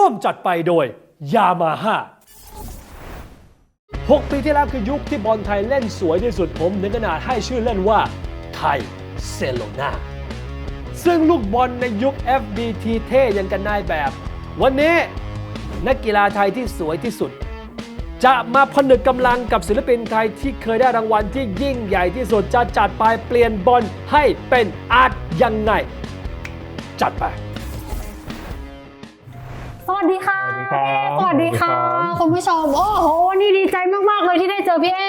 ร่วมจัดไปโดยยามาฮ่า6ปีที่แล้วคือยุคที่บอลไทยเล่นสวยที่สุดผมถึงขนาดให้ชื่อเล่นว่า ไทยเซโลนาซึ่งลูกบอลในยุค FBT เท่ยังกันนายแบบ วันนี้นักกีฬาไทยที่สวยที่สุด จะมาผนึกกำลังกับศิลปินไทยที่เคยได้รางวัลที่ยิ่งใหญ่ที่สุดจะจัดไปเปลี่ยนบอลให้เป็นอาร์ตยังไง จัดไป สวัสดีค่ะสวัสดีครับสวัสดีค่ะสวัสดีครับคุณผู้ชมโอ้โหวันนี้ดีใจมากๆเลยที่ได้เจอพี่เอ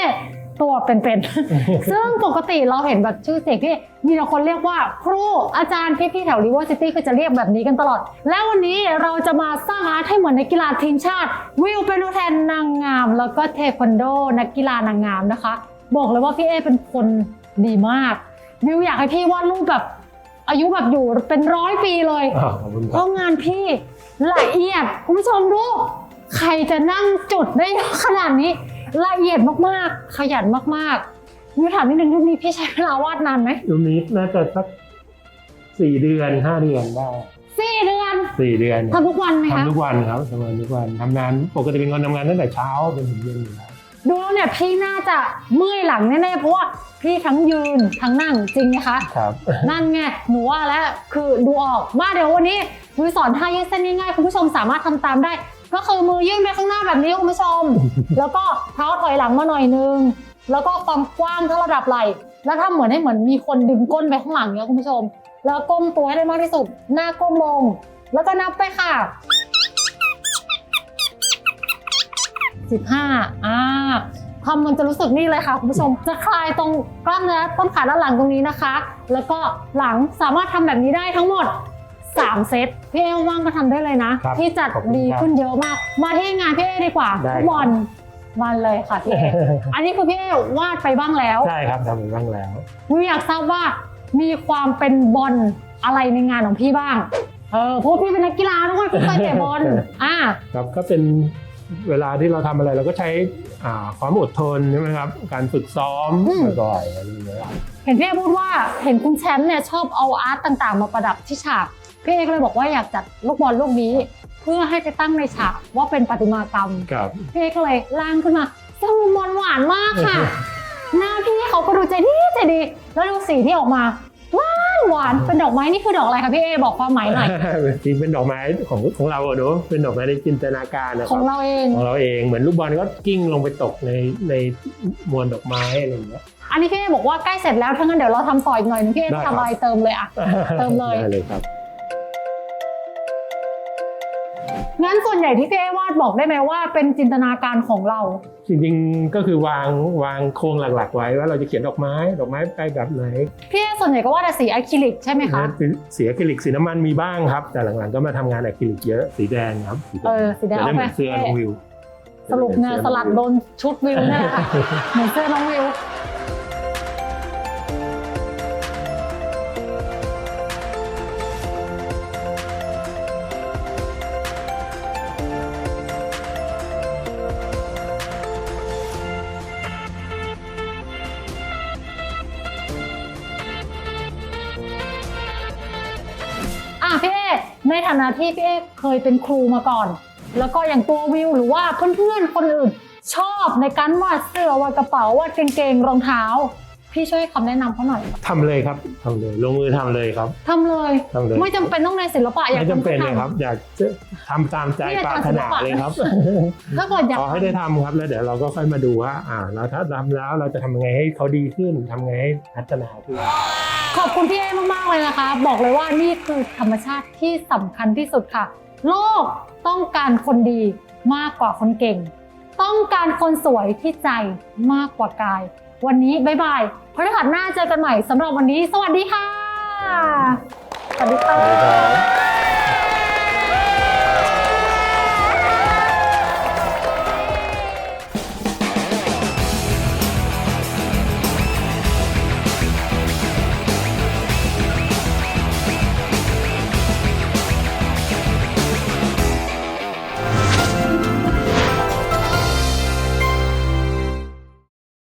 ตัวเป็นๆ ซึ่งปกติเราเห็นแบบชื่อเสียงพี่เอมีแต่คนเรียกว่าครูอาจารย์พี่ๆแถวริเวอร์ซิตี้คือจะเรียกแบบนี้กันตลอด แล้ววันนี้เราจะมาสร้างอาร์ตให้เหมือนนักกีฬาทีมชาติ วิวเป็นตัวแทนนางงาม แล้วก็เทควันโด นักกีฬานางงามนะคะ บอกเลยว่าพี่เอเป็นคนดีมาก วิวอยากให้พี่วาดรูปแบบอายุแบบอยู่เป็นร้อยปีเลยอ่าขอบคุณคเพรับราะงานพี่ ละเอียดคุณผู้ชมดูใครจะนั่งจุดได้ขนาดนี้ ละเอียดมากๆ ขยันมากๆมีถามนิดนึงรูปนี้พี่ใช้เวลาวาดนานไหมรูปนี้น่าจะสักสี่เดือนห้าเดือนได้สี่เดือนสี่เดือนทำทุกวันไหมคะทำทุกวันครับทำงานทุกวันทำงานปกติเป็นคนทำงานตั้งแต่เช้าจนถึงเย็นอยู่แล้ว ดูแล้วเนี่ยพี่น่าจะเมื่อยหลังแน่ๆเพราะว่าพี่ทั้งยืนทั้งนั่งจริงไหมคะครับ นั่นไงหนูว่าแล้วคือดูออกมาเดี๋ยววันนี้วิวสอนท่ายืดเส้นง่ายๆคุณผู้ชมสามารถทำตามได้ ก็คือมือยื่นไปข้างหน้าแบบนี้คุณผู้ชม แล้วก็เท้าถอยหลังมาหน่อยนึงแล้วก็ความกว้างเท่าระดับไหล่แล้วทำเหมือนให้เหมือนมีคนดึงก้นไปข้างหลังเนี้ยคุณผู้ชม แล้วก้มตัวให้ได้มากที่สุด หน้าก้มลง แล้วก็นับไปค่ะ สิบห้าอ่าทำมันจะรู้สึกนี่เลยค่ะคุณผู้ชม จะคลายตรงกล้ามเนื้อต้นขาด้านหลังตรงนี้นะคะ แล้วก็หลังสามารถทำแบบนี้ได้ทั้งหมด 3 เซต พี่เอว่างก็ทำได้เลยนะครับที่จัดขอบคุณดีครับขึ้นเยอะมาก มาที่งานพี่เอดีกว่าได้ฟุตบอลวันเลยค่ะพี่เออันนี้คือพี่เอวาดไปบ้างแล้ว ใช่ครับทำไปบ้างแล้ววิวอยากทราบว่ามีความเป็นบอลอะไรในงานของพี่บ้าง เออเพราะพี่เป็นนักกีฬาด้วยพี่เคยเตะบอลอ่าครับก็เป็น เวลาที่เราทำอะไรเราก็ใช้อ่าความอดทนใช่ไหมครับ การฝึกซ้อมอืมบ่อยๆอะไรอย่างเงี้ยเห็นพี่เอพูดว่าเห็นคุณแชมป์เนี่ยชอบเอาอาร์ตต่างๆ มาประดับที่ฉากพี่เอก็เลยบอกว่าอยากจัดลูกบอลลูกนี้ เพื่อให้ไปตั้งในฉากว่าเป็นประติมากรรมครับพี่เอก็เลยร่างขึ้นมาซึ่งมันหวานมากค่ะ หน้าพี่เขาก็ดูใจดีใจดี แล้วดูสีที่ออกมา หวานหวานเป็นดอกไม้นี่คือดอกอะไรคะพี่เอบอกความหมายหน่อยจริงเป็นดอกไม้ของของเราอะเนอะเป็นดอกไม้ในจินตนาการนะคขรัอบงเราเองของเราเองเหมือนลูกบอลก็กิ้งลงไปตกในในมวลดอกไม้อะไรอย่างเงี้ยอันนี้พี่เอบอกว่าใกล้เสร็จแล้วถ้างั้นเดี๋ยวเราทำต่ออีกหน่อยนึงพี่เอได้ครับทำอะไรเติมเลยอะเติมเลยได้เลยครับงั้นส่วนใหญ่ที่พี่เอวาดบอกได้ไหมว่าเป็นจินตนาการของเรา จริงๆก็คือวางวางโครงหลักๆ ไว้ว่าเราจะเขียนดอกไม้ ดอกไม้ไปแบบไหนพี่เอ ส่วนใหญ่ก็วาดแต่สีอะคริลิกใช่ไหมคะนะสีอะคริลิกสีน้ำมันมีบ้างครับ แต่หลังๆก็มาทำงานอะคริลิกเยอะสีแดงครับสีแดเองอสีแดงจะได้เอาเหไปมือนเสื้อน้องวิว สรุปเนี่ยสลัดโดนชุดวิวเนี่ยแหละค่ะเหมือนเสื้อน้องวิว พี่เอในฐานะที่พี่เอเคยเป็นครูมาก่อน แล้วก็อย่างตัววิวหรือว่าเพื่อนๆคนอื่นชอบในการวาดเสื้อวาดกระเป๋าวาดกางเกงรองเท้า พี่ช่วยให้คำแนะนำเขาหน่อยทำเลยครับทำเลยลงมือทำเลยครับ ทำเลยทำเลย ไม่จำเป็นต้องในศิลปะอยากไม่จำเป็นเลยทำครับ อยากจะทำตามใจไม่อยากปรารถนาทำศิลปะเลยครับ ถ้าเกิดอยากขอให้ได้ทำครับแล้วเดี๋ยวเราก็ค่อยมาดูว่า อ่าเราถ้าทำแล้วเราจะทำยังไงให้เขาดีขึ้นทำไงให้พัฒนาขึ้น ขอบคุณพี่เอมากๆเลยนะคะ บอกเลยว่านี่คือธรรมชาติที่สำคัญที่สุดค่ะ โลกต้องการคนดีมากกว่าคนเก่ง ต้องการคนสวยที่ใจมากกว่ากาย วันนี้บ๊ายบายพฤหัสหน้าเจอกันใหม่สำหรับวันนี้ สวัสดีค่ะสวัสดีค่ะ